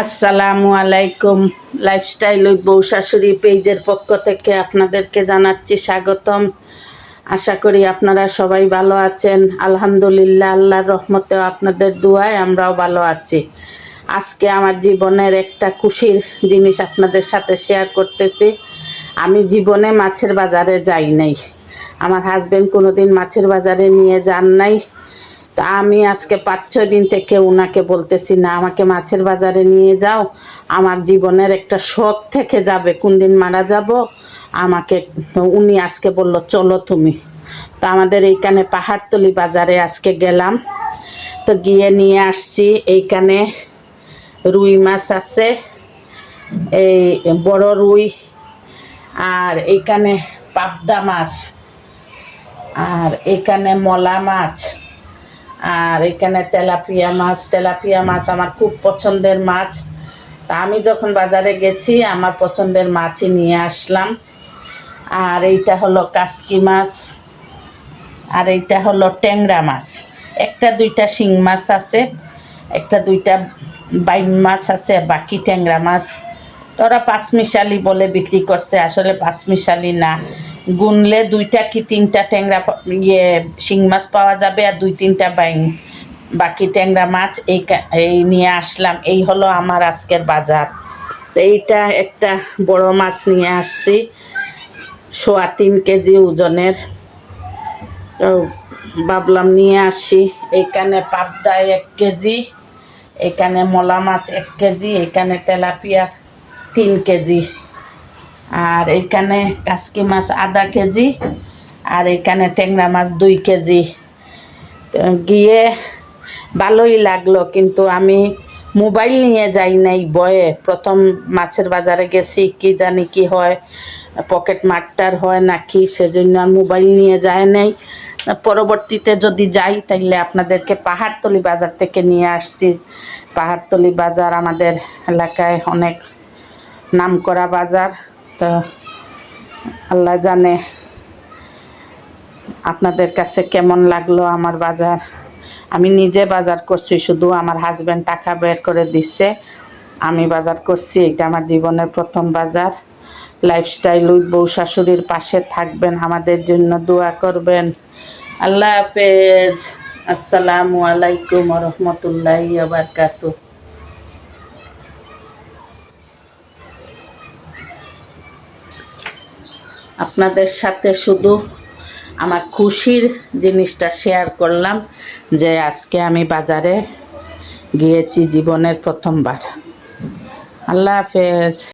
আসসালামু আলাইকুম। লাইফস্টাইল ওই বউ শাশুড়ি পেজের পক্ষ থেকে আপনাদেরকে জানাচ্ছি স্বাগতম। আশা করি আপনারা সবাই ভালো আছেন। আলহামদুলিল্লাহ, আল্লাহর রহমতেও আপনাদের দুয়ায় আমরাও ভালো আছি। আজকে আমার জীবনের একটা খুশির জিনিস আপনাদের সাথে শেয়ার করতেছি। আমি জীবনে মাছের বাজারে যাই নাই। আমার হাজবেন্ড কোনোদিন মাছের বাজারে নিয়ে যান নাই। তা আমি আজকে পাঁচ, ছয় দিন থেকে ওনাকে বলতেছি, না, আমাকে মাছের বাজারে নিয়ে যাও। আমার জীবনের একটা শখ থেকে যাবে। কোন দিন মারা যাব? আমাকে উনি আজকে বলল, চলো তুমি। তো আমাদের এইখানে পাহাড়তলি বাজারে আজকে গেলাম। তো গিয়ে নিয়ে আসছি। এইখানে রুই মাছ আছে, এই বড় রুই, আর এইখানে পাবদা মাছ, আর এখানে মলা মাছ। আর এখানে তেলাপিয়া মাছ তেলাপিয়া মাছ আমার খুব পছন্দের মাছ। তা আমি যখন বাজারে গেছি, আমার পছন্দের মাছই নিয়ে আসলাম। আর এইটা হলো কাসকি মাছ, আর এইটা হলো ট্যাংরা মাছ। একটা দুইটা শিং মাছ আছে, একটা দুইটা বাইন মাছ আছে, বাকি ট্যাংরা মাছ। ওরা পাঁচমিশালি বলে বিক্রি করছে, আসলে পাঁচমিশালি না। গুনলে দুইটা কি তিনটা ট্যাংরা ইয়ে শিং মাছ পাওয়া যাবে আর দুই তিনটা বাইন বাকি ট্যাংরা মাছ এই এই নিয়ে আসলাম। এই হলো আমার আজকের বাজার। তো এইটা একটা বড় মাছ নিয়ে আসছি। সোয়া তিন কেজি ওজনের। তো ভাবলাম নিয়ে আসি। এইখানে পাবদায় এক কেজি, এখানে মলা মাছ এক কেজি, এখানে তেলাপিয়া তিন কেজি। আর এইখানে কাসকি মাছ আধা কেজি, আর এখানে ট্যাংরা মাছ দুই কেজি। গিয়ে ভালোই লাগল, কিন্তু আমি মোবাইল নিয়ে যাই নাই বয়ে। প্রথম মাছের বাজারে গেছি, কি জানি কি হয়, পকেট মারটার হয় নাকি সেজন্য আর মোবাইল নিয়ে যায় নাই। পরবর্তীতে যদি যাই, তাইলে আপনাদেরকে পাহাড়তলি বাজার থেকে নিয়ে আসছি। পাহাড়তলি বাজার আমাদের এলাকায় অনেক নামকরা বাজার। তো আল্লাহ জানে আপনাদের কাছে কেমন লাগল আমার বাজার। আমি নিজে বাজার করছি, শুধু আমার হাজব্যান্ড টাকা বের করে দিচ্ছে। আমি বাজার করছি, এটা আমার জীবনের প্রথম বাজার। লাইফস্টাইল উইথ বউ শাশুড়ির পাশে থাকবেন, আমাদের জন্য দোয়া করবেন। আল্লাহ হাফেজ। আসসালামু আলাইকুম রহমতুল্লাহ বারকাতু আপনাদের সাথে শুধু আমার খুশির জিনিসটা শেয়ার করলাম যে আজকে আমি বাজারে গিয়েছি জীবনের প্রথমবার। আল্লাহ হাফেজ।